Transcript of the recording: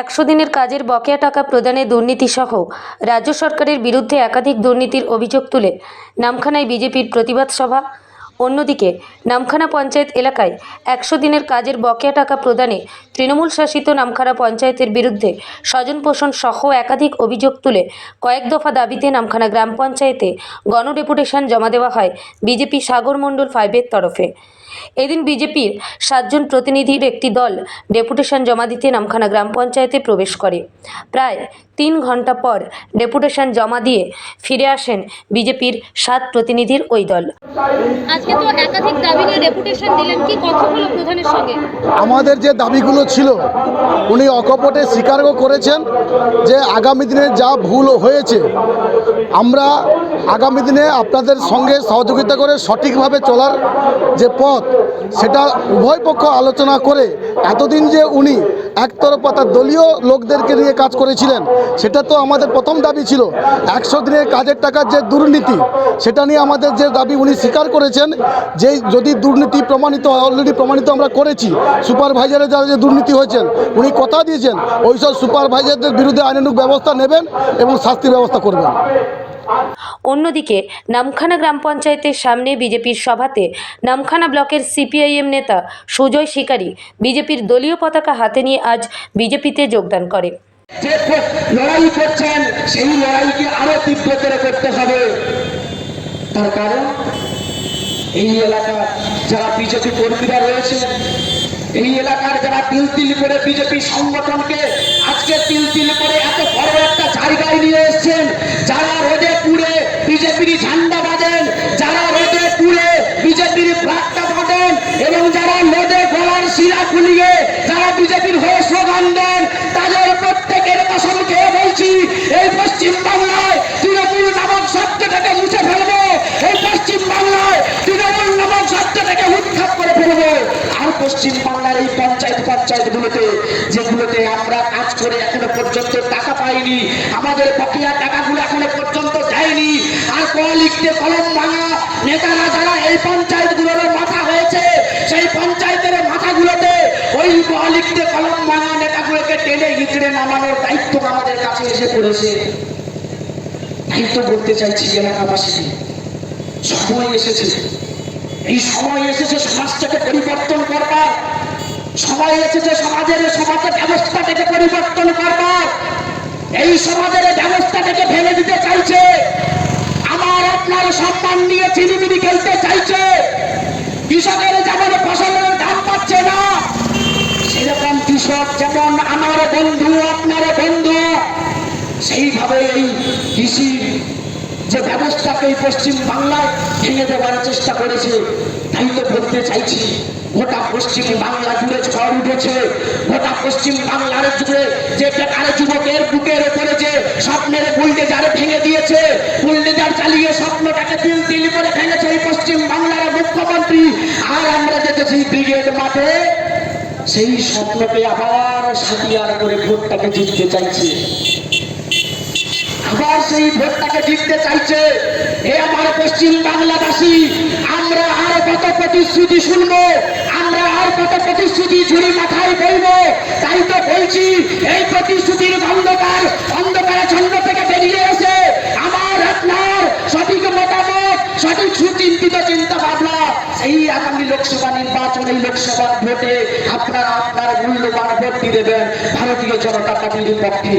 একশো দিনের কাজের বকেয়া টাকা প্রদানে দুর্নীতি সহ রাজ্য সরকারের বিরুদ্ধে একাধিক দুর্নীতির অভিযোগ তুলে নামখানায় বিজেপির প্রতিবাদ সভা। অন্যদিকে, নামখানা পঞ্চায়েত এলাকায় একশো দিনের কাজের বকেয়া টাকা প্রদানে তৃণমূল শাসিত নামখানা পঞ্চায়েতের বিরুদ্ধে স্বজন পোষণ সহ একাধিক অভিযোগ তুলে কয়েক দফা দাবিতে নামখানা গ্রাম পঞ্চায়েতে গণডেপুটেশন জমা দেওয়া হয় বিজেপি সাগর মণ্ডল ফাইভের তরফে। এদিন বিজেপির সাতজন প্রতিনিধির একটি দল ডেপুটেশন জমা দিতে নামখানা গ্রাম পঞ্চায়েতে প্রবেশ করে। প্রায় তিন ঘণ্টা পর ডেপুটেশন জমা দিয়ে ফিরে আসেন বিজেপির সাত প্রতিনিধির ওই দল। আজকে তো একাধিক দাবি নিয়ে ডেপুটেশন দিলেন। কি কথা হলো প্রধানের সঙ্গে? আমাদের যে দাবিগুলো ছিল উনি অকপটে স্বীকারও করেছেন যে আগামী দিনে যা ভুল হয়েছে আমরা আগামী দিনে আপনাদের সঙ্গে সহযোগিতা করে সঠিকভাবে চলার যে পথ, সেটা উভয় পক্ষ আলোচনা করে এতদিন যে উনি একতরফা তার দলীয় লোকদেরকে নিয়ে কাজ করেছিলেন, সেটা তো আমাদের প্রথম দাবি ছিল। একশো দিনের কাজের টাকার যে দুর্নীতি, সেটা নিয়ে আমাদের যে দাবি উনি স্বীকার করেছেন যে যদি দুর্নীতি প্রমাণিত অলরেডি প্রমাণিত আমরা করেছি সুপারভাইজারের যারা যে দুর্নীতি হয়েছেন, উনি কথা দিয়েছেন, ওইসব সুপারভাইজারদের বিরুদ্ধে আইনানুগ ব্যবস্থা নেবেন এবং শাস্তির ব্যবস্থা করবেন। অন্যদিকে, নামখানা গ্রাম পঞ্চায়েতের সামনে বিজেপির সভাতে নামখানা ব্লকের সিপিআইএম নেতা সুজয় শিকারী বিজেপির দলীয় পতাকা হাতে নিয়ে আজ বিজেপিতে যোগদান করে। লড়াই করছেন, সেই লড়াইকে আরও তীব্রতর করতে হবে। তার কারণ, এই এলাকার যারা বিজেপি কর্মীরা রয়েছে এই এলাকার যারা তিল তিল করে বিজেপি সংগঠনকে আজকে তিল তিল করে পশ্চিম বাংলার এই পঞ্চায়েত পঞ্চায়েত গুলোতে যেগুলোতে আমরা কাজ করে এখনও পর্যন্ত টাকা পাইনি, আমাদের বকেয়া টাকাগুলো এখনও পর্যন্ত দেয়নি আর ক লিখতে কলম ভাঙা নেতারা যারা এই পঞ্চায়েতগুলোর মাথা হয়েছে, সেই পঞ্চায়েতের মাথাগুলোতে ওই ক লিখতে কলম ভাঙা নেতাগুলোকে টেনে হিচড়ে নামানোর দায়িত্ব আমাদের কাছে এসে পড়েছে। দায়িত্ব বলতে চাইছি এলাকাবাসীকে। সময় এসেছে। এই সময় এসেছে সমাজটাকে পরিবর্তন করবার। সময় এসেছে সমাজের সমাজের ব্যবস্থাটাকে পরিবর্তন করবার। এই সমাজের ব্যবস্থাটাকে ফেলে দিতে চাইছে। আমার আপনার সম্মান নিয়ে চিনিমিনি খেলতে চাইছে। কৃষকের যেমন ফসলের দাম পাচ্ছে না, সেরকম কৃষক যেমন আমার বন্ধু, আপনার বন্ধু সেইভাবে এই কৃষি যে ব্যবস্থাকে পশ্চিম বাংলায় ভেঙে দেওয়ার চেষ্টা করেছে, তাই তো বলতে চাইছি, গোটা পশ্চিম বাংলা জুড়ে ঝড় উঠেছে, গোটা পশ্চিম বাংলার জুড়ে যে বেকার যুবকের বুকের উপরে যে স্বপ্নের বুলডেজার ভেঙে দিয়েছে, বুলডেজার চালিয়ে স্বপ্নটাকে তিল তিল করে ভেঙেছে এই পশ্চিম বাংলার মুখ্যমন্ত্রী। আর আমরা দেখেছি ব্রিগেড মাঠে সেই স্বপ্নকে আবার সাতিয়ার করে ভোটটাকে জিততে চাইছে। আবার সেই ভোটটাকে জিততে চাইছে। এ আমার পশ্চিম বাংলাবাসী, আমরা আর কত প্রতিশ্রুতি শুনব? আমরা আর কত প্রতিশ্রুতি ঝুড়ি মাথায় বইব? তাই তো বলছি, এই প্রতিশ্রুতির অন্ধকার, অন্ধকারে ছন্দ থেকে বেরিয়ে এসে আমার আপনার সঠিক মতামত, সঠিক সুচিন্তিত চিন্তা ভাবনা এই আগামী লোকসভা নির্বাচন, এই লোকসভার ভোটে আপনারা আপনার মূল্যবান ভোট দিয়ে দেবেন ভারতীয় জনতা পার্টির পক্ষে।